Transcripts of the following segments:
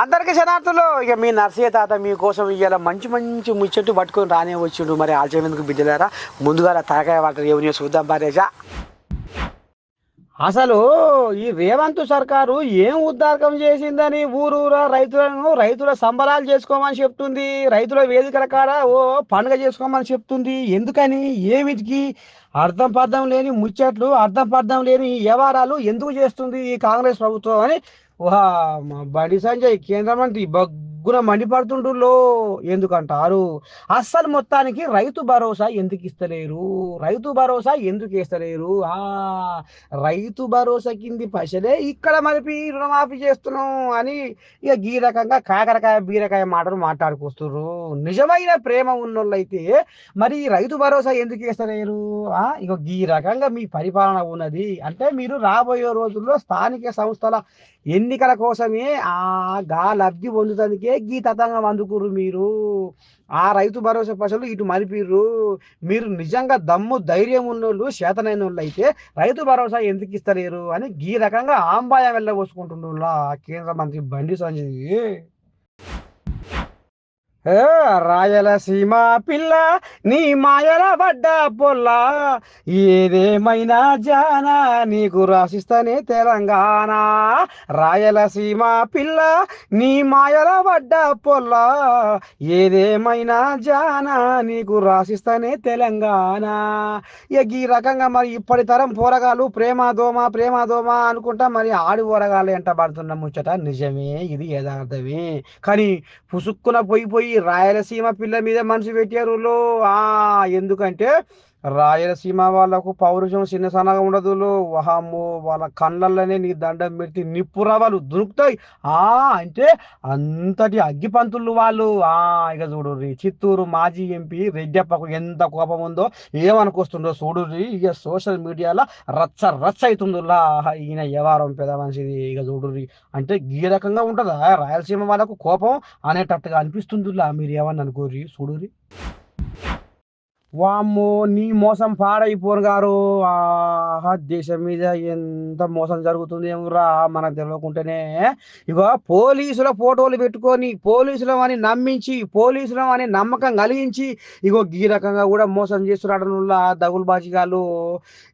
అందరికీ శనార్థులు ఇక మీ నర్సయ్య తాత మీకోసం ఇవాళ మంచి మంచి ముచ్చట్టు పట్టుకొని రానే వచ్చిండు. మరి ఆల్చేందుకు బిడ్డలారా? ముందుగా తలకాయ వాటర్ ఏమని చూద్దాం పారేజా అసలు ఈ రేవంత్ సర్కారు ఏం ఉద్దారకం చేసిందని ఊరూరా రైతులను రైతుల సంబరాలు చేసుకోమని చెప్తుంది. రైతుల వేదికల కాడ ఓ పండుగ చేసుకోమని చెప్తుంది. ఎందుకని? ఏమిటికి? అర్థం పర్థం లేని ముచ్చట్లు అర్థం పర్థం లేని వ్యవహారాలు ఎందుకు చేస్తుంది ఈ కాంగ్రెస్ ప్రభుత్వం అని వా మా బండి సంజయ్ కేంద్ర మంత్రి బగ్గున మండిపడుతుండ్రులో ఎందుకంటారు? అస్సలు మొత్తానికి రైతు భరోసా ఎందుకు ఇస్తలేరు? రైతు భరోసా ఎందుకు ఇస్తలేరు? ఆ రైతు భరోసా కింది పైసలే ఇక్కడ మరిపి రుణమాఫీ చేస్తున్నాం అని ఇక ఈ రకంగా కాకరకాయ బీరకాయ మాటలు మాట్లాడుకొస్తున్నారు నిజమైన ప్రేమ ఉన్నోళ్ళైతే మరి రైతు భరోసా ఎందుకు ఇస్తలేరు? ఆ ఇక ఈ రకంగా మీ పరిపాలన ఉన్నది. అంటే మీరు రాబోయే రోజుల్లో స్థానిక సంస్థల ఎన్నికల కోసమే ఆ గా లబ్ధి పొందుతానికే గీ తతంగం అందుకుర్రు మీరు. ఆ రైతు భరోసా పశువులు ఇటు మరిపిర్రు. మీరు నిజంగా దమ్ము ధైర్యం ఉన్నోళ్ళు చేతనైన వాళ్ళు అయితే రైతు భరోసా ఎందుకు ఇస్తలేరు అని ఈ రకంగా ఆంబాయ వెళ్ళబోసుకుంటుండ్రు కేంద్ర మంత్రి బండి సంజయ్. రాయలసీమ పిల్ల నీ మాయల పడ్డ పొల్ల ఏదేమైనా జానా నీకు రాసిస్తానే తెలంగాణ. రాయలసీమ పిల్ల నీ మాయల పడ్డ పొల్ల ఏదేమైనా జానా నీకు రాసిస్తానే తెలంగాణ. ఇక ఈ రకంగా మరి ఇప్పటి తరం పోరగాలు ప్రేమ దోమ ప్రేమ దోమ అనుకుంటా మరి ఆడి పోరగాలు ఎంట పడుతున్న ముచ్చట. నిజమే ఇది యథార్థమే. కానీ పుసుక్కున పోయి పోయి రాయలసీమ పిల్ల మీద మనసు పెట్టారు ఆ ఎందుకంటే రాయలసీమ వాళ్ళకు పౌరుషం చిన్న సన్నగా ఉండదు వాహము వాళ్ళ కళ్ళల్లోనే నీ దండం పెడితే నిప్పు రవ్వలు దునుకుతాయి. ఆ అంటే అంతటి అగ్గిపంతులు వాళ్ళు. ఆ ఇక చూడు చిత్తూరు మాజీ ఎంపీ రెడ్డప్పకు ఎంత కోపం ఉందో ఏమనుకొస్తుందో చూడు ఇక సోషల్ మీడియాలో రచ్చ రచ్చ అవుతుందిలా. ఈయన వ్యవహారం పెద్ద మనిషిది. ఇక చూడు అంటే ఈ రకంగా ఉంటుందా? రాయలసీమ వాళ్ళకు కోపం అనేటట్టుగా అనిపిస్తుందిలా. మీరు ఏమని అనుకోరి చూడురి వామ్మో నీ మోసం పాడైపోను గారు. ఆహా దేశం మీద ఎంత మోసం జరుగుతుంది ఏమురా మనకు తెలియకుంటేనే ఇగో పోలీసుల ఫోటోలు పెట్టుకొని పోలీసులు అని నమ్మించి పోలీసులు అని నమ్మకం కలిగించి ఇగో ఈ రకంగా కూడా మోసం చేస్తున్నాడు దగులుబాజీగాళ్ళు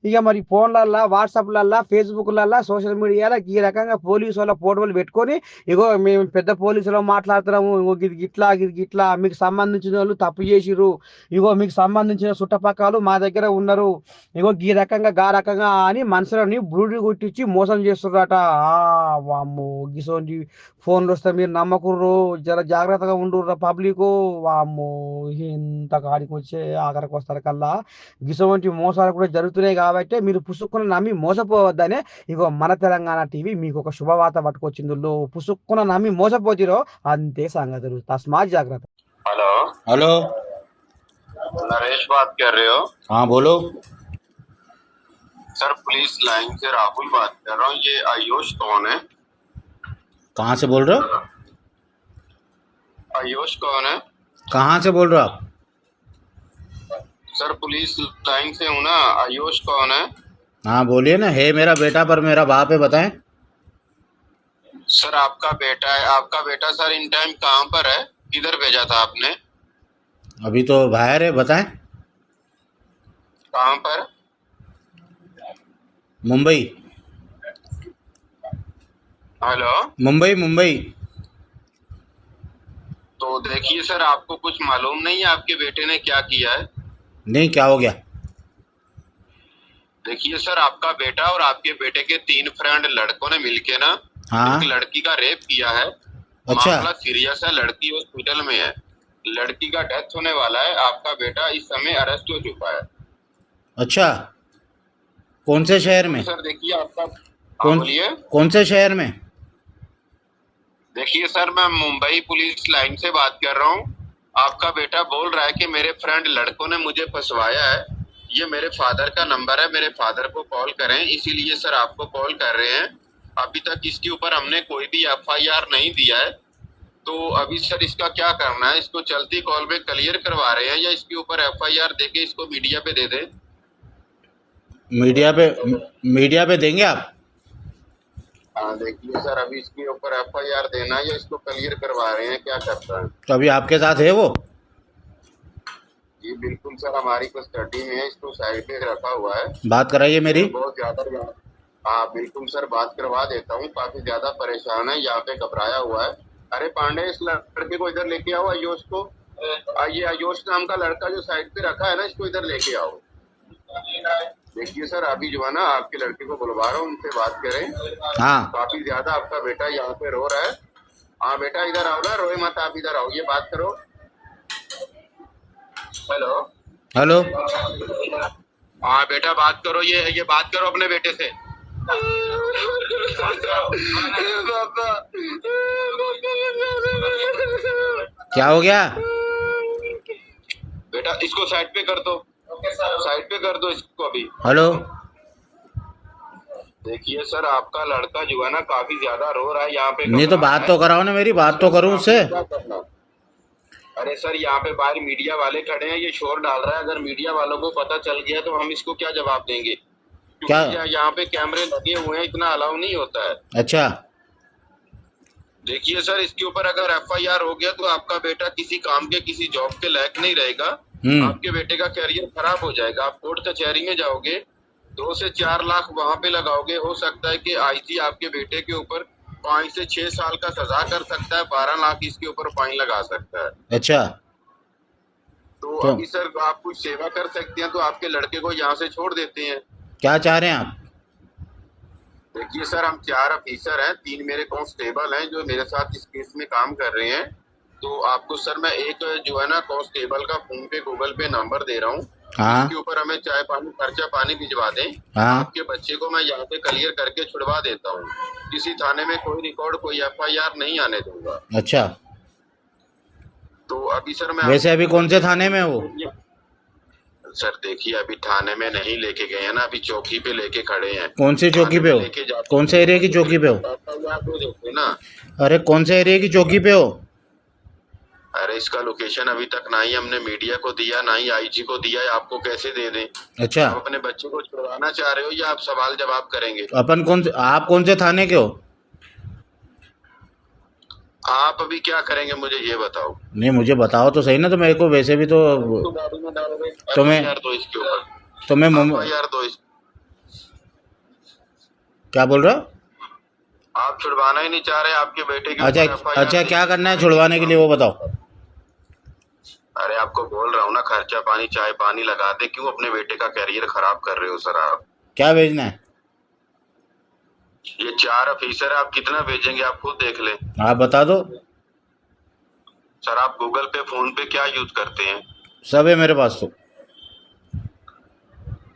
ఇక మరి ఫోన్లల్లా వాట్సాప్లల్లా ఫేస్బుక్లల్లా సోషల్ మీడియాలో ఈ రకంగా పోలీసు వాళ్ళ ఫోటోలు పెట్టుకొని ఇగో మేము పెద్ద పోలీసులో మాట్లాడుతున్నాము. ఇగో ఇది గిట్లా ఇది గిట్లా మీకు సంబంధించిన వాళ్ళు తప్పు చేసిరు ఇగో మీకు సంబంధించిన చుట్టపక్కలు మా దగ్గర ఉన్నారు. ఇగో ఈ రకంగా గా రకంగా అని మనుషులని బ్రూడి కొట్టించి మోసం చేస్తున్నారట వామ్మో గిసోంటి ఫోన్లు వస్తే మీరు నమ్మకుర్రు. జర జాగ్రత్తగా ఉండుర్రా పబ్లిక్. వామ్మో ఇంత కాడికి వచ్చే ఆఖరికి వస్తారు కల్లా. గిసోంటి మోసాలు కూడా జరుగుతున్నాయి కాబట్టి మీరు పుసుక్కున నమ్మి మోసపోవద్దనే ఇగో మన తెలంగాణ టీవీ మీకు ఒక శుభవార్త పట్టుకొచ్చింది పుసుక్కున నమ్మి మోసపోతిరో అంతే సంగతులు. తస్మాత్ జాగ్రత్త. హలో. హలో. नरेश बात कर रहे हो? हाँ बोलो। सर पुलिस लाइन से राहुल बात कर रहा हूँ। ये आयुष कौन है? कहाँ से बोल रहे हो? आयुष कौन है? कहाँ से बोल रहे हो आप? सर पुलिस लाइन से हूँ ना। आयुष कौन है? हाँ बोलिए ना। है मेरा बेटा पर मेरा बाप है बताएँ। सर आपका बेटा है। आपका बेटा सर इन टाइम कहाँ पर है? किधर भेजा था आपने? अभी तो बाहर है बताएँ। कहाँ पर? मुंबई। हेलो? मुंबई मुंबई। तो देखिए सर आपको कुछ मालूम नहीं है आपके बेटे ने क्या किया है? नहीं क्या हो गया? देखिए सर आपका बेटा और आपके बेटे के तीन फ्रेंड लड़कों ने मिलके ना हाँ। एक लड़की का रेप किया है। अच्छा। मामला सीरियस है लड़की हॉस्पिटल में है। लड़की का डेथ होने वाला है आपका बेटा इस समय अरेस्ट हो चुका है। अच्छा। कौन से शहर में? सर देखिए आपका कौन बोलिए। कौन से शहर में? देखिए सर मैं मुंबई पुलिस लाइन से बात कर रहा हूँ। आपका बेटा बोल रहा है कि मेरे फ्रेंड लड़कों ने मुझे फंसवाया है। ये मेरे फादर का नंबर है मेरे फादर को कॉल करें। इसीलिए सर आपको कॉल कर रहे हैं। अभी तक इसके ऊपर हमने कोई भी एफआईआर नहीं दिया है। तो अभी सर इसका क्या करना है? इसको चलती कॉल पे क्लियर करवा रहे हैं या इसके ऊपर एफ़ आई एफआईआर देके इसको मीडिया पे दे दें? मीडिया पे मीडिया पे देंगे आप? हाँ देखिए सर अभी इसके ऊपर एफ़ आई आर देना है या इसको क्लियर करवा रहे हैं? क्या करता है? तो अभी आपके साथ है वो? जी बिल्कुल सर हमारी कस्टडी में है इसको साइड पे रखा हुआ है। बात कराइए मेरी। बहुत ज़्यादा हाँ बिल्कुल सर बात करवा देता हूँ। काफ़ी ज़्यादा परेशान है यहाँ पे घबराया हुआ है। अरे पांडे इस लड़के को इधर लेके आओ आयोश को। ये आयोश नाम का लड़का जो साइड पे रखा है ना इसको इधर लेके आओ। देखिए सर अभी जो है ना आपके लड़के को बुलवा रहा हूँ उनसे बात करें। हाँ। काफ़ी ज़्यादा आपका बेटा यहाँ पे रो रहा है। हाँ बेटा इधर आओ ना रोए मत आप इधर आओ ये बात करो। हेलो। हेलो। हाँ बेटा बात करो ये ये बात करो अपने बेटे से। क्या हो गया? बेटा इसको साइड पे कर दो। साइड पे कर दो इसको अभी। हेलो? देखिए सर आपका लड़का जो है ना काफ़ी ज़्यादा रो रहा है यहाँ पे नहीं तो बात तो कराओ ना मेरी बात तो करूँ उससे। अरे सर यहाँ पे बाहर मीडिया वाले खड़े हैं ये शोर डाल रहा है। अगर मीडिया वालों को पता चल गया तो हम इसको क्या जवाब देंगे? क्या? यहाँ- पे कैमरे लगे हुए हैं इतना अलाउ नहीं होता है। अच्छा। देखिए सर इसके ऊपर अगर एफआईआर हो गया तो आपका बेटा किसी काम के किसी जॉब के लायक नहीं रहेगा। हम्म। आपके बेटे का कैरियर खराब हो जाएगा। आप कोर्ट कचहरी में जाओगे दो से चार लाख वहाँ पे लगाओगे हो सकता है कि आईजी आपके बेटे के ऊपर पाँच से छह साल का सजा कर सकता है बारह लाख इसके ऊपर फाइन लगा सकता है। अच्छा। तो तो- अभी सर आप कुछ सेवा कर सकते हैं तो आपके लड़के को यहाँ से छोड़ देते हैं। क्या चाह रहे हैं आप? देखिए सर हम चार ऑफिसर हैं। तीन मेरे कांस्टेबल हैं जो मेरे साथ इस केस में काम कर रहे हैं। तो आपको सर मैं एक जो है ना कांस्टेबल का फ़ोन पे गूगल पे नंबर दे रहा हूँ। हाँ। इसके ऊपर हमें चाय पानी खर्चा पानी भिजवा दें। हाँ। आपके बच्चे को मैं यहाँ से क्लियर करके छुड़वा देता हूँ। किसी थाने में कोई रिकॉर्ड कोई एफआईआर नहीं आने दूँगा। अच्छा। तो अभी सर मैं वैसे अभी कौन से थाने में है? सर देखिए अभी थाने में नहीं लेके गए हैं ना अभी चौकी पे लेके खड़े हैं। कौन सी चौकी पे हो? कौन से एरिया की चौकी पे हो? ना अरे कौन से एरिया की चौकी पे हो? अरे इसका लोकेशन अभी तक ना ही हमने मीडिया को दिया ना ही आईजी को दिया है आपको कैसे दे दें? अच्छा। आप अपने बच्चे को छुड़वाना चाह रहे हो या आप सवाल जवाब करेंगे? अपन कौन से आप कौन से थाने के हो? आप अभी क्या करेंगे मुझे ये बताओ। नहीं मुझे बताओ तो सही ना तो मेरे को वैसे भी तो तो में तो मैं- तो मम- दो क्या बोल रहा? हो आप छुड़वाना ही नहीं चाह रहे आपके बेटे के अच्छा अच्छा क्या करना है छुड़वाने के लिए वो बताओ। अरे आपको बोल रहा हूँ ना खर्चा पानी चाय पानी लगा दे क्यों अपने बेटे का करियर खराब कर रहे हो सर आप? क्या भेजना है? ये चार ऑफिसर आप कितना भेजेंगे आप खुद देख ले। आप बता दो। सर आप गूगल पे फ़ोन पे क्या यूज़ करते हैं? सब है मेरे पास तो।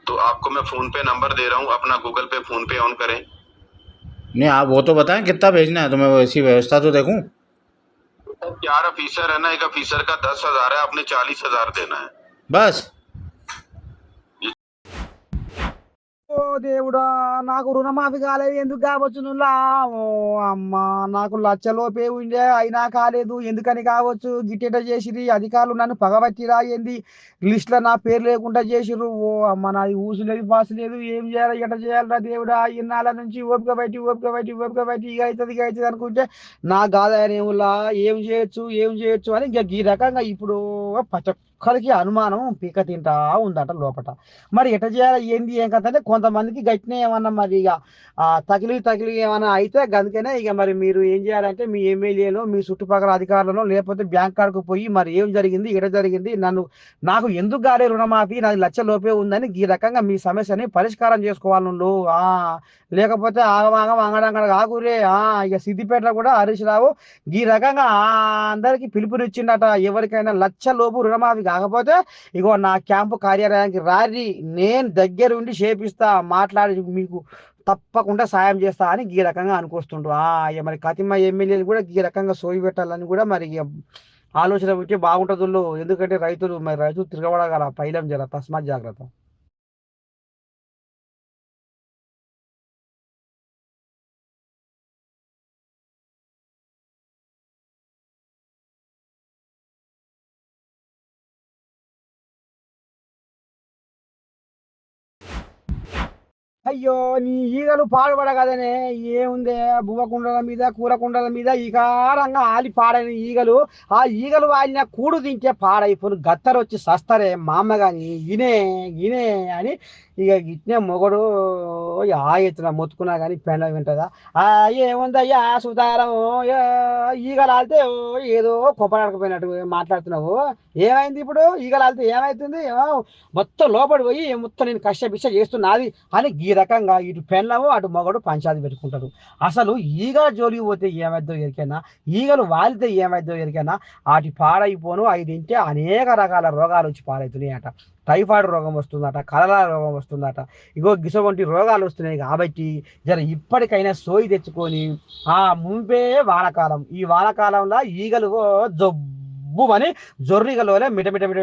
तो आपको मैं फ़ोन पे नंबर दे रहा हूँ अपना गूगल पे फ़ोन पे ऑन करें। नहीं आप वो तो बताएँ कितना भेजना है तो मैं वैसी व्यवस्था तो देखूँ। तो चार ऑफिसर है ना एक ऑफिसर का दस हज़ार है आपने चालीस हज़ार देना है। बस। ఓ దేవుడా నాకు రుణమాఫీ కాలేదు. ఎందుకు కావచ్చు ఓ అమ్మా నాకు లచ్చలోపే ఉండే అయినా కాలేదు. ఎందుకని కావచ్చు? గిట్టెట చేసిరి అధికారులు నన్ను పగబట్టిరా ఏంది? లిస్ట్లో నా పేరు లేకుండా చేసిర్రు. ఓ అమ్మ నాది ఊసు లేదు పాసు లేదు. ఏం చేయాలి? ఎట చేయాలరా దేవుడా? ఇన్నాళ్ళ నుంచి ఓపిక బయటి ఓపిక బయటి ఓపిక బయటి ఇక అవుతుంది ఇక అవుతుంది అనుకుంటే నా గాదాయనేములా ఏం చేయొచ్చు? ఏం చేయొచ్చు? అని ఇక ఈ రకంగా ఇప్పుడు పచ్చ ఒక్కరికి అనుమానం పీక తింటా ఉందట లోపట. మరి ఎట చేయాలి? ఏంది? ఏం కథ అంటే కొంతమందికి గట్టినే ఏమన్నా మరి ఇక ఆ, తగిలి తగిలి ఏమన్నా అయితే అందుకనే ఇక మరి మీరు ఏం చేయాలంటే మీ ఎమ్మెల్యేలో మీ చుట్టుపక్కల అధికారులను లేకపోతే బ్యాంక్ కాడకు పోయి మరి ఏం జరిగింది? ఎట జరిగింది? నన్ను నాకు ఎందుకు గారే రుణమాఫీ? నాది లక్ష లోపే ఉందని ఈ రకంగా మీ సమస్యని పరిష్కారం చేసుకోవాలను ఆ లేకపోతే ఆగమాగం అంగడంగడ ఆగురే. ఆ ఇక సిద్దిపేటలో కూడా హరీష్ రావు ఈ రకంగా ఆ అందరికి పిలుపునిచ్చిండట. ఎవరికైనా లక్ష లోపు రుణమాఫీ కాకపోతే ఇగో నా క్యాంపు కార్యాలయానికి రారి నేను దగ్గర ఉండి చేపిస్తా మాట్లాడి మీకు తప్పకుండా సాయం చేస్తా అని ఈ రకంగా అనుకొస్తుండ్రు. ఆ మరి కతిమ ఎమ్మెల్యేలు కూడా ఈ రకంగా సోయి పెట్టాలని కూడా మరి ఇక ఆలోచన ఉంటే బాగుంటుంది ఎందుకంటే రైతులు మరి రైతులు తిరగబడగల పైలం జర తస్మాత్ జాగ్రత్త. అయ్యో నీ ఈగలు పాడుపడగదనే ఏముందే? బువ్వ కుండల మీద కూర కుండల మీద ఈకారంగా ఆలి పాడని ఈగలు. ఆ ఈగలు వాడిన కూడు తింటే పాడైపోను. గత్తరు వచ్చి సస్తరే మా అమ్మ కానీ ఇనే ఈనే అని ఇక ఇట్నే మొగడు ఆ ఎత్తున మొత్తుకున్నా కానీ పెండ వింటదా? ఆ ఏముందయ్యా సుతారం? ఈగలు ఏదో కొప్పడాడకపోయినట్టు మాట్లాడుతున్నావు. ఏమైంది ఇప్పుడు? ఈగలు ఆడితే ఏమైతుంది? ఏమో మొత్తం లోపడి పోయి మొత్తం నేను కష్టపిష్ట చేస్తున్నా అది అని గీర రకంగా ఇటు పెళ్ళము అటు మగడు పంచాది పెట్టుకుంటారు అసలు ఈగల జోలికి పోతే ఏమైద్దో ఎరికైనా ఈగలు వాలితే ఏమైద్దో ఎరికైనా వాటి పాడైపోను అవి తింటే అనేక రకాల రోగాలు వచ్చి పాడవుతున్నాయి అట టైఫాయిడ్ రోగం వస్తుందట కలరా రోగం వస్తుందట ఇగో గిసవంటి రోగాలు వస్తున్నాయి కాబట్టి జర ఇప్పటికైనా సోయి తెచ్చుకొని ఆ ముంపే వానకాలం. ఈ వానకాలంలో ఈగలు జబ్బు జొర్రిగలోనే మిట మిట మిట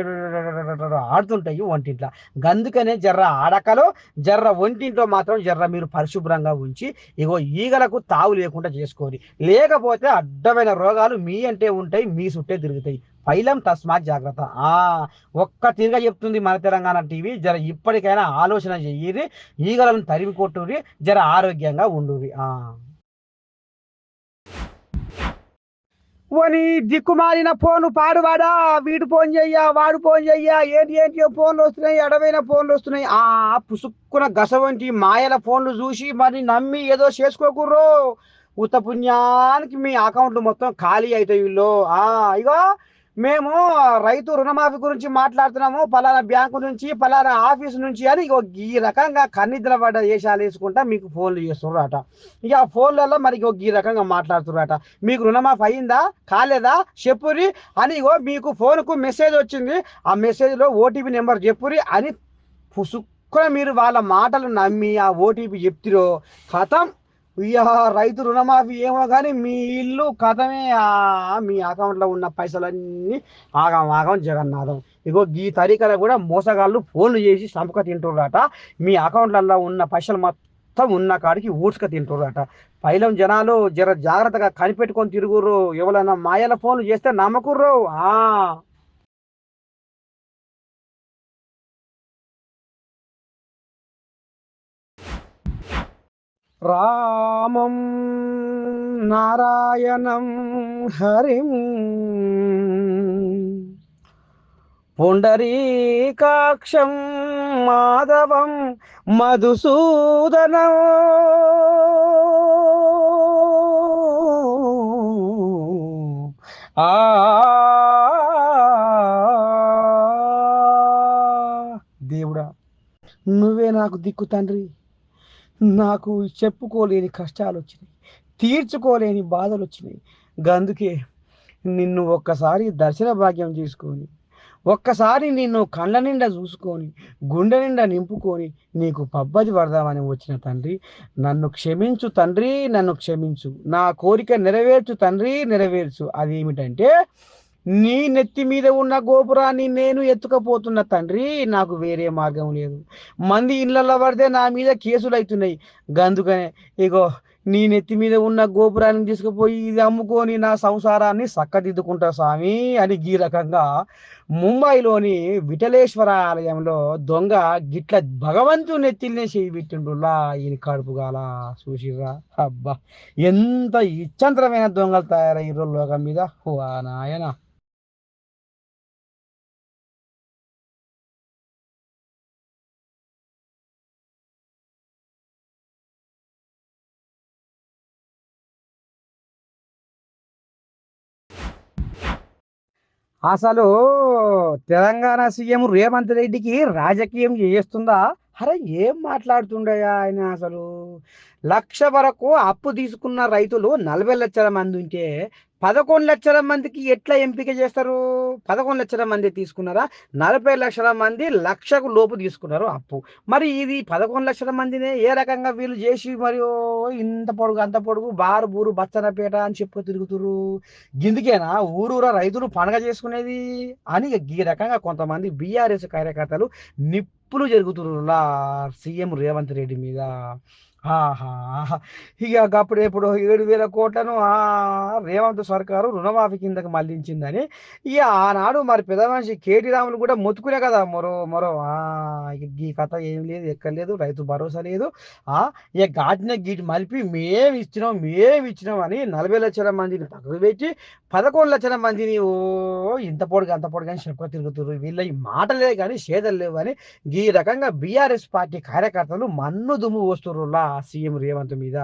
మిట ఆడుతుంటాయి వంటింట్లో. అందుకనే జర్ర ఆడకలో జర్ర ఒంటింట్లో మాత్రం జర్ర మీరు పరిశుభ్రంగా ఉంచి ఇగో ఈగలకు తావు లేకుండా చేసుకోరి. లేకపోతే అడ్డమైన రోగాలు మీ అంటే ఉంటాయి మీ చుట్టే తిరుగుతాయి. పైలం తస్మాత్ జాగ్రత్త. ఆ ఒక్క తీరుగా చెప్తుంది మన తెలంగాణ టీవీ. జర ఇప్పటికైనా ఆలోచన చెయ్యి ఈగలను తరిమి కొట్టురి జర ఆరోగ్యంగా ఉండురి ఆ. పోని దిక్కుమాలిన ఫోన్ పాడువాడా? వీడు ఫోన్ చెయ్యా వాడు ఫోన్ చెయ్యా ఏంటి ఏంటి ఫోన్లు వస్తున్నాయి అడవైన ఫోన్లు వస్తున్నాయి. ఆ పుసుక్కున గస వంటి మాయల ఫోన్లు చూసి మరి నమ్మి ఏదో చేసుకోకుర్రో. ఉత్త పుణ్యానికి మీ అకౌంట్లు మొత్తం ఖాళీ అవుతాయి వీళ్ళు. ఆ ఇగో మేము రైతు రుణమాఫీ గురించి మాట్లాడుతున్నాము పలానా బ్యాంకు నుంచి పలానా ఆఫీస్ నుంచి అని ఈ రకంగా కన్నిద్ర పడ్డ దేశాలు వేసుకుంటా మీకు ఫోన్లు చేస్తున్నారట. ఇక ఆ ఫోన్లలో మరి ఈ రకంగా మాట్లాడుతున్నారట. మీకు రుణమాఫీ అయిందా కాలేదా చెప్పురి అని ఇగో మీకు ఫోన్కు మెసేజ్ వచ్చింది. ఆ మెసేజ్లో ఓటీపీ నెంబర్ చెప్పురి అని పుసుక్కున మీరు వాళ్ళ మాటలు నమ్మి ఆ ఓటీపీ చెప్తిరో కథం ఇయ్య రైతు రుణమాఫీ ఏమో కానీ మీ ఇల్లు కథమే ఆ మీ అకౌంట్లో ఉన్న పైసలన్నీ ఆగం ఆగం జగన్నాథం. ఇగో ఈ తరీకలో కూడా మోసగాళ్ళు ఫోన్లు చేసి సంపక తింటుర్రట. మీ అకౌంట్లలో ఉన్న పైసలు మొత్తం ఉన్న కాడికి ఊడ్చుక తింటుర్రట. పైలం జనాలు జర జాగ్రత్తగా కనిపెట్టుకొని తిరుగుర్రు. ఎవరైనా మాయల ఫోన్లు చేస్తే నమ్మకుర్రు. రామం నారాయణం హరిం పుండరీకాక్షం మాధవం మధుసూదనం. ఆ దేవుడా నువ్వే నాకు దిక్కు తండ్రి. నాకు చెప్పుకోలేని కష్టాలు వచ్చినాయి తీర్చుకోలేని బాధలు వచ్చినాయి గందుకే నిన్ను ఒక్కసారి దర్శన భాగ్యం చేసుకొని ఒక్కసారి నిన్ను కళ్ళ నిండా చూసుకొని గుండె నిండా నింపుకొని నీకు పబ్బది పడదామని వచ్చిన తండ్రి నన్ను క్షమించు తండ్రి నన్ను క్షమించు. నా కోరిక నెరవేర్చు తండ్రి నెరవేర్చు. అదేమిటంటే నీ నెత్తి మీద ఉన్న గోపురాన్ని నేను ఎత్తుకపోతున్న తండ్రి నాకు వేరే మార్గం లేదు. మంది ఇళ్ళల్లో పడితే నా మీద కేసులు అవుతున్నాయి గందుకనే ఇగో నీ నెత్తి మీద ఉన్న గోపురాన్ని తీసుకుపోయి ఇది అమ్ముకొని నా సంసారాన్ని చక్కదిద్దుకుంటా స్వామి అని ఈ రకంగా ముంబైలోని విఠలేశ్వర ఆలయంలో దొంగ గిట్ల భగవంతుని నెత్తిల్నే చేయి పెట్టిండులా ఈయన కడుపుగాల చూసిర్రా? అబ్బా! ఎంత ఇచ్చంతరమైన దొంగలు తయారయ్యారు లోకం మీద. ఓ నాయనా! అసలు తెలంగాణ సీఎం రేవంత్ రెడ్డికి రాజకీయం చేస్తుందా? అరే ఏం మాట్లాడుతుండయా ఆయన అసలు? లక్ష వరకు అప్పు తీసుకున్న రైతులు నలభై లక్షల మంది ఉంటే పదకొండు లక్షల మందికి ఎట్లా ఎంపిక చేస్తారు? పదకొండు లక్షల మంది తీసుకున్నారా? నలభై లక్షల మంది లక్షకు లోపు తీసుకున్నారు అప్పు. మరి ఇది పదకొండు లక్షల మందినే ఏ రకంగా వీళ్ళు చేసి మరి ఓ ఇంత పొడుగు అంత పొడుగు బారు బూరు బచ్చనపేట అని చెప్పు తిరుగుతురు గిందుకేనా ఊరూరా రైతులు పండగ చేసుకునేది అని ఈ రకంగా కొంతమంది బీఆర్ఎస్ కార్యకర్తలు నిప్పులు జరుగుతుర్రులా సీఎం రేవంత్ రెడ్డి మీద. ఆహా! ఇగ గప్పుడు ఎప్పుడో 7,000 కోట్లను రేవంత్ సర్కారు రుణమాఫీ కిందకి మళ్ళించిందని, ఇక ఆనాడు మరి పెద్ద మనిషి కేటీ రాములు కూడా మొత్తుకునే కదా! మరో మరో ఆ! ఈ కథ ఏం లేదు, ఎక్కడ లేదు, రైతు భరోసా లేదు. ఆ! ఇగ గాటిన గీటి మలిపి మేమిచ్చినాం, మేమిచ్చినాం అని 40,00,000 మందిని పక్కకు పెట్టి, పదకొండు లక్షల మందిని ఓ ఇంత పొడుగు, అంత పొడుగు అని చెప్పుకొని తిరుగుతుర్రు. వీళ్ళయి మాటలే కానీ షేదలు లేవు అని, ఈ రకంగా బీఆర్ఎస్ పార్టీ కార్యకర్తలు మన్ను దుమ్ము పోస్తుర్రులా సీఎం రేవంత్ మీద.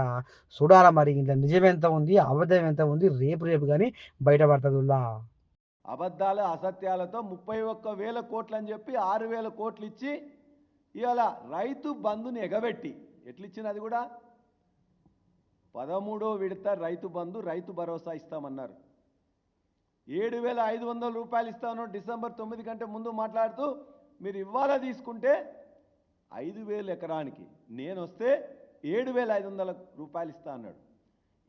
చూడాల మరి నిజం నిజమెంత ఉంది, అబద్ధం ఎంత ఉంది, రేపు రేపు కానీ బయటపడుతుందిలా అబద్ధాలు అసత్యాలతో ముప్పై ఒక్క వేల కోట్లు అని చెప్పి ఆరు వేల కోట్లు ఇచ్చి ఇవాళ రైతు బంధుని ఎగబెట్టి ఎట్లిచ్చిన అది కూడా పదమూడో విడత రైతు బంధు రైతు భరోసా ఇస్తామన్నారు ఏడు వేల ఐదు వందల రూపాయలు ఇస్తాను డిసెంబర్ తొమ్మిది కంటే ముందు మాట్లాడుతూ మీరు ఇవాళ తీసుకుంటే? ఐదు వేల ఎకరానికి. నేను వస్తే ఏడు వేల ఐదు వందల రూపాయలు ఇస్తా అన్నాడు.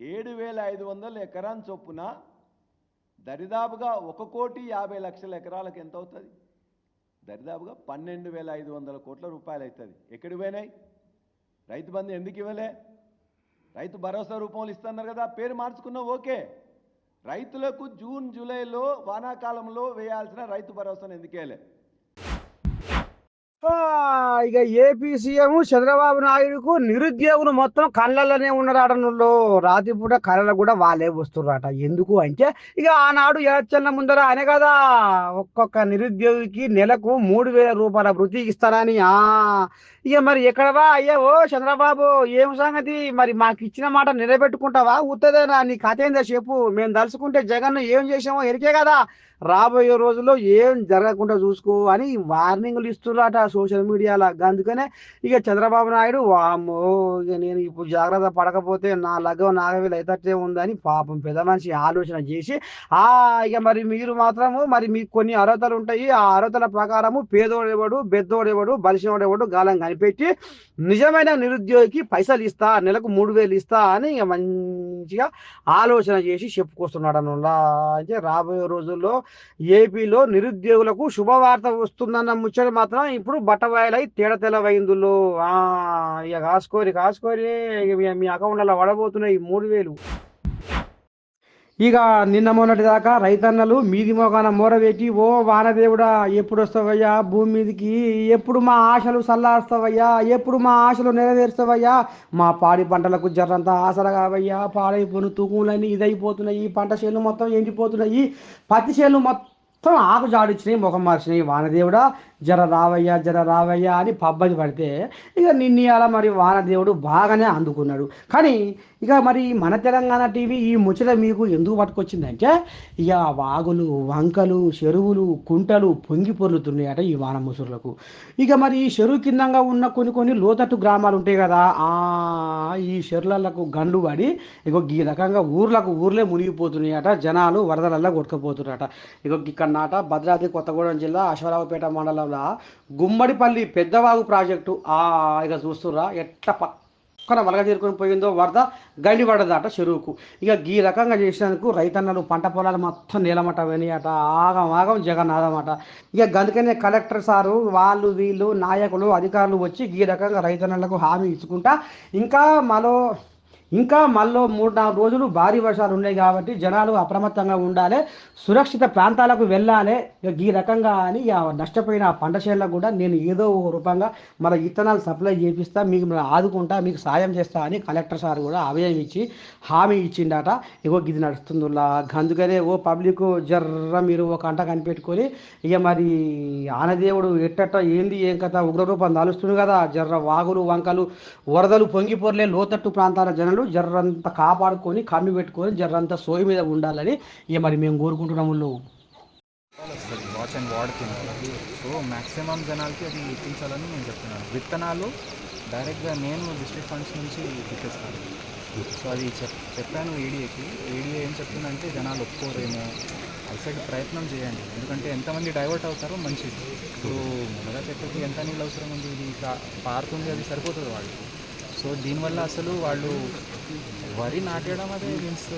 ఏడు వేల ఐదు వందల ఎకరాన్ చొప్పున దరిదాపుగా ఒక కోటి యాభై లక్షల ఎకరాలకు ఎంత అవుతుంది దరిదాపుగా పన్నెండు వేల ఐదు వందల కోట్ల రూపాయలు అవుతుంది ఎక్కడికి పోయినాయి? రైతు బంధు ఎందుకు ఇవ్వలే? రైతు భరోసా రూపంలో ఇస్తున్నారు కదా పేరు మార్చుకున్నావు ఓకే. రైతులకు జూన్ జూలైలో వానాకాలంలో వేయాల్సిన రైతు భరోసాను ఎందుకేలే ఇక ఏపీ సీఎం చంద్రబాబు నాయుడుకు నిరుద్యోగులు మొత్తం కళ్ళల్లోనే ఉన్నారటనుల్లో. రాత్రిపూట కళలకు కూడా వాళ్ళే వస్తున్నారట ఎందుకు అంటే, ఇక ఆనాడు ఎలక్షన్ల ముందర అనే కదా! ఒక్కొక్క నిరుద్యోగికి నెలకు మూడు వేల రూపాయల వృత్తి ఇస్తారని. ఆ! మరి ఎక్కడవా అయ్యా ఓ చంద్రబాబు ఏం సంగతి? మరి మాకు ఇచ్చిన మాట నిలబెట్టుకుంటావా? ఉత్తదేనా? నీ కథేందో చెప్పు. మేము దలుచుకుంటే జగన్ ఏం చేసామో ఎరికే కదా! రాబోయే రోజుల్లో ఏం జరగకుండా చూసుకో అని వార్నింగ్లు ఇస్తున్నారట సోషల్ మీడియాలో అందుకనే ఇక చంద్రబాబు నాయుడు వామ్మో! ఇక నేను ఇప్పుడు జాగ్రత్త పడకపోతే నా లగ్గం నాగవేలు అయితట్టే ఉందని పాపం పెద్ద మనిషి ఆలోచన చేసి, ఆ! ఇక మరి మీరు మాత్రము మరి మీకు కొన్ని అర్హతలుంటాయి. ఆ అర్హతల ప్రకారము పేదోడెవడు, బెద్దోడెవడు, బలిసినోడెవడు గాలం కనిపెట్టి నిజమైన నిరుద్యోగికి పైసలు ఇస్తా నెలకు 3000 ఇస్తా అని ఇక మంచిగా ఆలోచన చేసి చెప్పుకొస్తున్నాడు చెప్పుకొస్తున్నాడనుల్లా. అయితే రాబోయే రోజుల్లో ఏపీలో నిరుద్యోగులకు శుభవార్త వస్తుందన్న ముచ్చట మాత్రం ఇప్పుడు బట్టబయలై తేడ తెలవైందులో ఇక కాసుకోరి, కాసుకోరి మీ మీ అకౌంట్‌లలో పడబోతున్నాయి 3000. ఇక నిన్న మొన్నటి దాకా రైతన్నలు మీది మోగాన మోరవేటి ఓ వానదేవుడా ఎప్పుడొస్తావయ్యా? భూమి మీదికి ఎప్పుడు మా ఆశలు సల్లారుస్తావయ్యా? ఎప్పుడు మా ఆశలు నెరవేరుస్తావయ్యా? మా పాడి పంటలకు జర్రంత ఆసరా కావయ్యా. పాడైపోయిన తూకులన్నీ ఇదైపోతున్నాయి. పంట చేనులు మొత్తం ఎండిపోతున్నాయి. పత్తి చేనులు మొత్తం ఆకు జాడిచ్చినాయి ముఖం మార్చినాయి. వానదేవుడా జర రావయ్యా జర రావయ్యా అని పబ్బది పడితే ఇక నిన్నయాల మరి వానదేవుడు బాగానే అందుకున్నాడు. కానీ ఇక మరి మన తెలంగాణ టీవీ ఈ ముచ్చట మీకు ఎందుకు పట్టుకొచ్చిందంటే ఇక వాగులు వంకలు చెరువులు కుంటలు పొంగి పొర్లుతున్నాయట ఈ వాన ముసురులకు. ఇక మరి ఈ చెరువు కిందంగా ఉన్న కొన్ని కొన్ని లోతట్టు గ్రామాలు ఉంటాయి కదా ఆ ఈ చెరువులకు గండు పడి ఇగో ఈ రకంగా ఊర్లకు ఊర్లే మునిగిపోతున్నాయట జనాలు వరదలల్లో కొట్టుకుపోతున్నారట. ఇగో ఇక్కడ నాట భద్రాద్రి కొత్తగూడెం జిల్లా అశ్వరావుపేట మండలం మండలంలో గుమ్మడిపల్లి పెద్దవాగు ప్రాజెక్టు. ఆ ఇక చూస్తుర్రా? ఎట్ట పక్కన వలగ చేరుకొని పోయిందో వరద గండి పడదట చెరువుకు. ఇక ఈ రకంగా చేసినందుకు రైతన్నలు పంట పొలాలు మొత్తం నీలమట అట ఆగం ఆగం జగన్నాథమట. ఇక అందుకనే కలెక్టర్ సారు వాళ్ళు వీళ్ళు నాయకులు అధికారులు వచ్చి ఈ రకంగా రైతన్నలకు హామీ ఇచ్చుకుంటా ఇంకా మరో ఇంకా మళ్ళీ మూడు నాలుగు రోజులు భారీ వర్షాలు ఉన్నాయి కాబట్టి జనాలు అప్రమత్తంగా ఉండాలి సురక్షిత ప్రాంతాలకు వెళ్ళాలి. ఈ రకంగా అని నష్టపోయిన ఆ పంట చేనులకు కూడా నేను ఏదో ఒక రూపంగా మన విత్తనాలు సప్లై చేపిస్తా మీకు ఆదుకుంటా మీకు సాయం చేస్తా అని కలెక్టర్ సార్ కూడా అభయం ఇచ్చి హామీ ఇచ్చిండట. ఇగో ఇది నడుస్తుందిలా. అందుకనే ఓ పబ్లిక్ జర్ర మీరు ఒక అంట కనిపెట్టుకొని ఇక మరి ఆనదేవుడు ఎట్టట ఏంది ఏం కథ ఉగ్రరూపం దాలుస్తుంది కదా. జర్ర వాగులు వంకలు వరదలు పొంగిపోర్లే లోతట్టు ప్రాంతాల జనాలు జర్రంత కాపాడుకొని కన్ను పెట్టుకొని జర్రంత సోయి మీద ఉండాలని ఇక మరి మేము కోరుకుంటున్నాము లో వస్తుంది వాచ్ అండ్ వార్డ్ కింద. సో మ్యాక్సిమం జనాలకి అది ఇప్పించాలని నేను చెప్తున్నాను. విత్తనాలు డైరెక్ట్గా నేను డిస్ట్రిక్ట్ ఫండ్స్ నుంచి ఇప్పిస్తాను. సో అది చెప్ చెప్పాను ఏడీఏకి ఏడీఏ ఏం చెప్తుందంటే జనాలు ఒప్పుకోరేమో. అసలు ప్రయత్నం చేయండి. ఎందుకంటే ఎంతమంది డైవర్ట్ అవుతారో మంచిది ఇప్పుడు మునగ చెట్టుకి ఎంత నీళ్ళు అవసరం ఉంది? ఇది పారుతుంది అది సరిపోతుంది వాళ్ళకి. సో దీనివల్ల అసలు వాళ్ళు వరి నాటడం అదే మీన్స్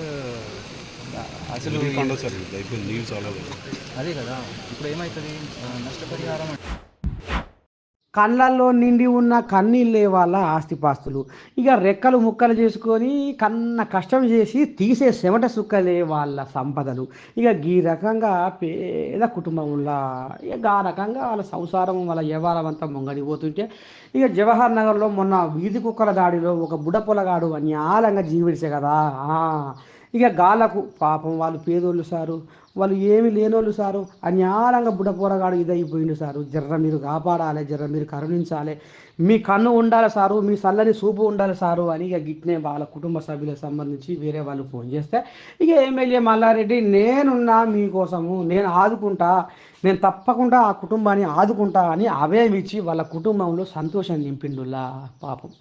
అసలు అదే కదా ఇప్పుడు ఏమవుతుంది నష్టపరిహారం కళ్ళల్లో నిండి ఉన్న కన్నీళ్ళే వాళ్ళ ఆస్తిపాస్తులు. ఇక రెక్కలు ముక్కలు చేసుకొని కన్న కష్టం చేసి తీసే చెమట సుక్కలే వాళ్ళ సంపదలు. ఇక ఈ రకంగా పేద కుటుంబంలా ఇక ఆ రకంగా వాళ్ళ సంసారం వాళ్ళ వ్యవహారం అంతా ముంగడిపోతుంటే ఇక జవహర్ నగర్లో మొన్న వీధి కుక్కల దాడిలో ఒక బుడపొలగాడు అన్యాలంగా జీవించే కదా. ఇక గాలకు పాపం వాళ్ళు పేదోళ్ళు సారు వాళ్ళు ఏమి లేనోళ్ళు సారు అన్యాలంగా బుడపోరగాడు ఇదైపోయిండు సారు. జర్ర మీరు కాపాడాలి జర్ర మీరు కరుణించాలి. మీ కన్ను ఉండాలి సారు మీ చల్లని చూపు ఉండాలి సారు అని ఇక గిట్నే వాళ్ళ కుటుంబ సభ్యులకు సంబంధించి వేరే వాళ్ళు ఫోన్ చేస్తే ఇక ఎమ్మెల్యే మల్లారెడ్డి నేనున్నా మీకోసము నేను ఆదుకుంటా నేను తప్పకుండా ఆ కుటుంబాన్ని ఆదుకుంటా అని అభయం ఇచ్చి వాళ్ళ కుటుంబంలో సంతోషం నింపిండులా పాపం.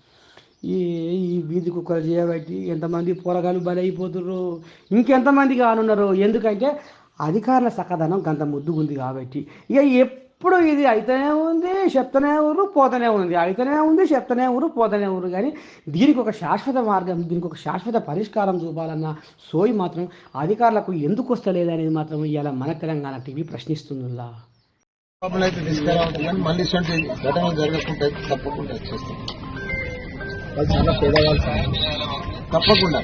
ఈ ఈ వీధి కుక్కలు చేయబట్టి ఎంతమంది పోరగాళ్ళు బలైపోతుర్రు? ఇంకెంతమంది కానున్నారు? ఎందుకంటే అధికారుల సకదనం గంత ముద్దుగుంది కాబట్టి. ఇక ఎప్పుడు ఇది అయితేనే ఉంది చెప్తూనే ఊరు పోతూనే ఉంది. అయితేనే ఉంది చెప్తూనే ఊరు పోతూనే ఊరు కానీ దీనికి ఒక శాశ్వత మార్గం దీనికి ఒక శాశ్వత పరిష్కారం చూపాలన్న సోయి మాత్రం అధికారులకు ఎందుకు వస్తలేదు అనేది మాత్రం ఇవాళ మన తెలంగాణ టీవీ ప్రశ్నిస్తుందిలా అయితే మళ్ళీ ఇటువంటి ఘటనలు జరగకుండా తప్పకుండా వచ్చేస్తాం వాళ్ళు చాలా పేదవాళ్ళు సార్. తప్పకుండా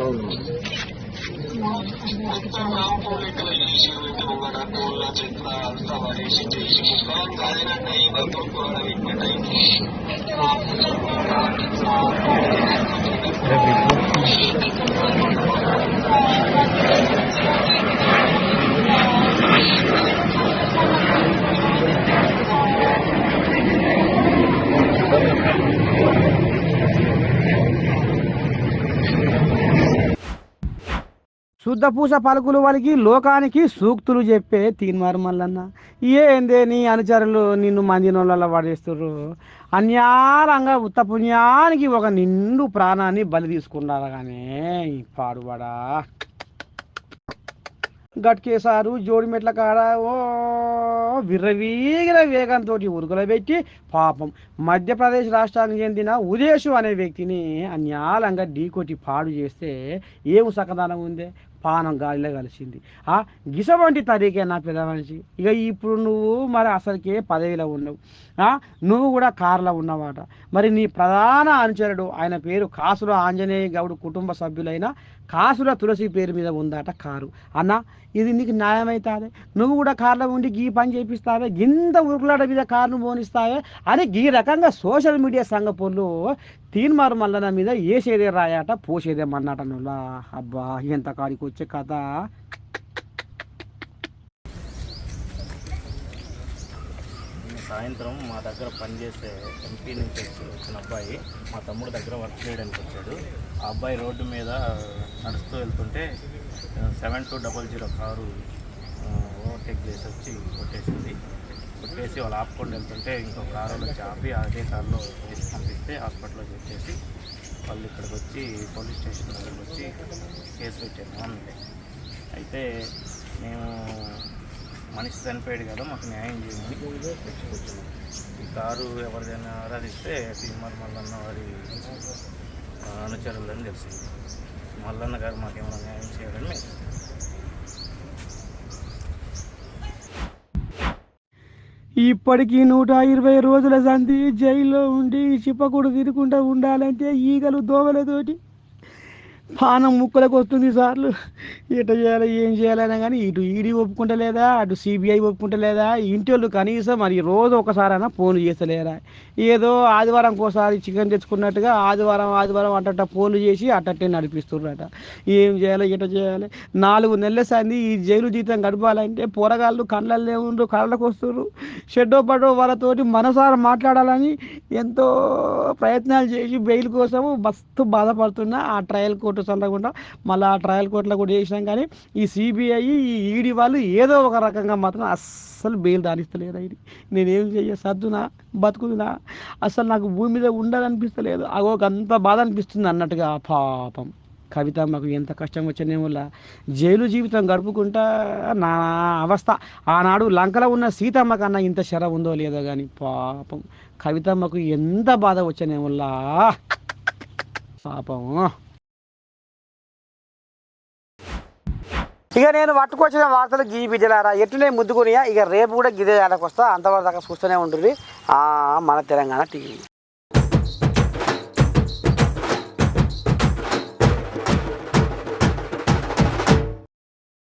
అవును. శుద్ధపూస పలుకులు వాళ్ళకి లోకానికి సూక్తులు చెప్పే తీన్మారు మల్లన్న. ఏందే నీ అనుచరులు నిన్ను మంది నోళ్ళ పడేస్తుర్రు? అన్యాలంగా ఉత్త పుణ్యానికి ఒక నిండు ప్రాణాన్ని బలి తీసుకున్నారు కానీ పాడుబడా. గట్కేసారు జోడిమెట్ల కాడ ఓ విర్రవీగిన వేగంతో ఉరుకుల పెట్టి పాపం మధ్యప్రదేశ్ రాష్ట్రానికి చెందిన ఉదేశు అనే వ్యక్తిని అన్యాలంగా ఢీకొట్టి పాడు చేస్తే ఏం సకదానం ఉందే? పానం గాలిలో కలిసింది. ఆ గిస వంటి తరీకే నా పెద్ద మనిషి. ఇక ఇప్పుడు నువ్వు మరి అసలుకే పదవిలో ఉన్నావు. నువ్వు కూడా కారులో ఉన్నవాట. మరి నీ ప్రధాన అనుచరుడు ఆయన పేరు కాసుల ఆంజనేయ గౌడు కుటుంబ సభ్యులైన కాసుల తులసి పేరు మీద ఉందట కారు. అన్న ఇది నీకు న్యాయమవుతుంది నువ్వు కూడా కార్లో ఉండి గీ పని చేపిస్తావే? గింత ఉరుకులాట మీద కారును పోనిస్తావే? అని ఈ రకంగా సోషల్ మీడియా సంగపోళ్ళు తీన్మారు మల్లన మీద ఏసేదే రాయట పోసేదేమన్నట మన్నాట అబ్బా ఎంత కాడికి వచ్చే కథ నిన్న సాయంత్రం మా దగ్గర పనిచేసే ఎంపీ నుంచి వచ్చిన అబ్బాయి మా తమ్ముడు దగ్గర వర్క్ చేయడానికి వచ్చాడు. ఆ అబ్బాయి రోడ్డు మీద నడుస్తూ వెళ్తుంటే seven two double zero car overtake చేసి వచ్చి కొట్టేసింది. కొట్టేసి వాళ్ళు ఆపుకొని వెళ్తుంటే ఇంకో కారులో వచ్చి ఆపి అదే కారులో వేసి పంపిస్తే హాస్పిటల్లో వచ్చేసి వాళ్ళు ఇక్కడికి వచ్చి పోలీస్ స్టేషన్ దగ్గరకు వచ్చి కేసు పెట్టాను అంతే అయితే మేము మనిషి చనిపోయాడు కదా మాకు న్యాయం చేయమని తెచ్చుకొచ్చాము ఈ కారు ఎవరిదైనా ఆరాధిస్తే తిరుమల మల్లన్న వారి అనుచరులని తెలిసింది మల్లన్న గారు మాకేమైనా న్యాయం చేయాలని ఇప్పటికీ నూట ఇరవై రోజుల సంధి జైల్లో ఉండి చిప్పకూడు తిరగకుండా ఉండాలంటే ఈగలు దోమలతోటి పానం ముక్కలకు వస్తుంది సార్లు. ఇట చేయాలి ఏం చేయాలన్నా కానీ ఇటు ఈడీ ఒప్పుకుంటలేదా అటు సిబిఐ ఒప్పుకుంటలేదా ఇంటి వాళ్ళు కనీసం మరి రోజు ఒకసారైనా ఫోన్లు చేస్తలేరా? ఏదో ఆదివారం ఒకసారి చికెన్ తెచ్చుకున్నట్టుగా ఆదివారం ఆదివారం అట్ట ఫోన్లు చేసి అట్టట్టే నడిపిస్తున్నారట ఏం చేయాలి ఇట చేయాలి? నాలుగు నెలల సంది ఈ జైలు జీతం గడపాలంటే పోరగాళ్ళు కళ్ళల్లో ఉండ్రు కళ్ళకు వస్తున్నారు షెడ్డో పడో వాళ్ళతోటి మనసారా మాట్లాడాలని ఎంతో ప్రయత్నాలు చేసి బెయిల్ కోసము మస్తు బాధపడుతున్నా. ఆ ట్రయల్ కోర్టు చల్లకుండా మళ్ళీ ఆ ట్రయల్ కోర్టులో కూడా చేసిన కానీ ఈ సిబిఐ ఈ ఈడీ వాళ్ళు ఏదో ఒక రకంగా మాత్రం అస్సలు బెయిల్ దానిస్తలేరు ఇది. నేనేం చేయ సర్దునా బతుకుదునా? అసలు నాకు భూమి మీద ఉండాలనిపిస్తలేదు అగో అంత బాధ అనిపిస్తుంది అన్నట్టుగా పాపం. కవిత మాకు ఎంత కష్టం వచ్చిన వల్ల జైలు జీవితం గడుపుకుంటా నా అవస్థ. ఆనాడు లంకలో ఉన్న సీతమ్మ కన్నా ఇంత శర ఉందో లేదో కానీ పాపం. కవితమ్మకు ఎంత బాధ వచ్చిన వల్ల పాపం. ఇక నేను పట్టుకొచ్చిన వార్తలు గీ బిడ్డలారా ఎట్లనే ముద్దుకునియా ఇక రేపు కూడా గిదే జాడకు వస్తా అంతవరకు దాకా చూస్తూనే ఉంటుంది మన తెలంగాణ టీవీ.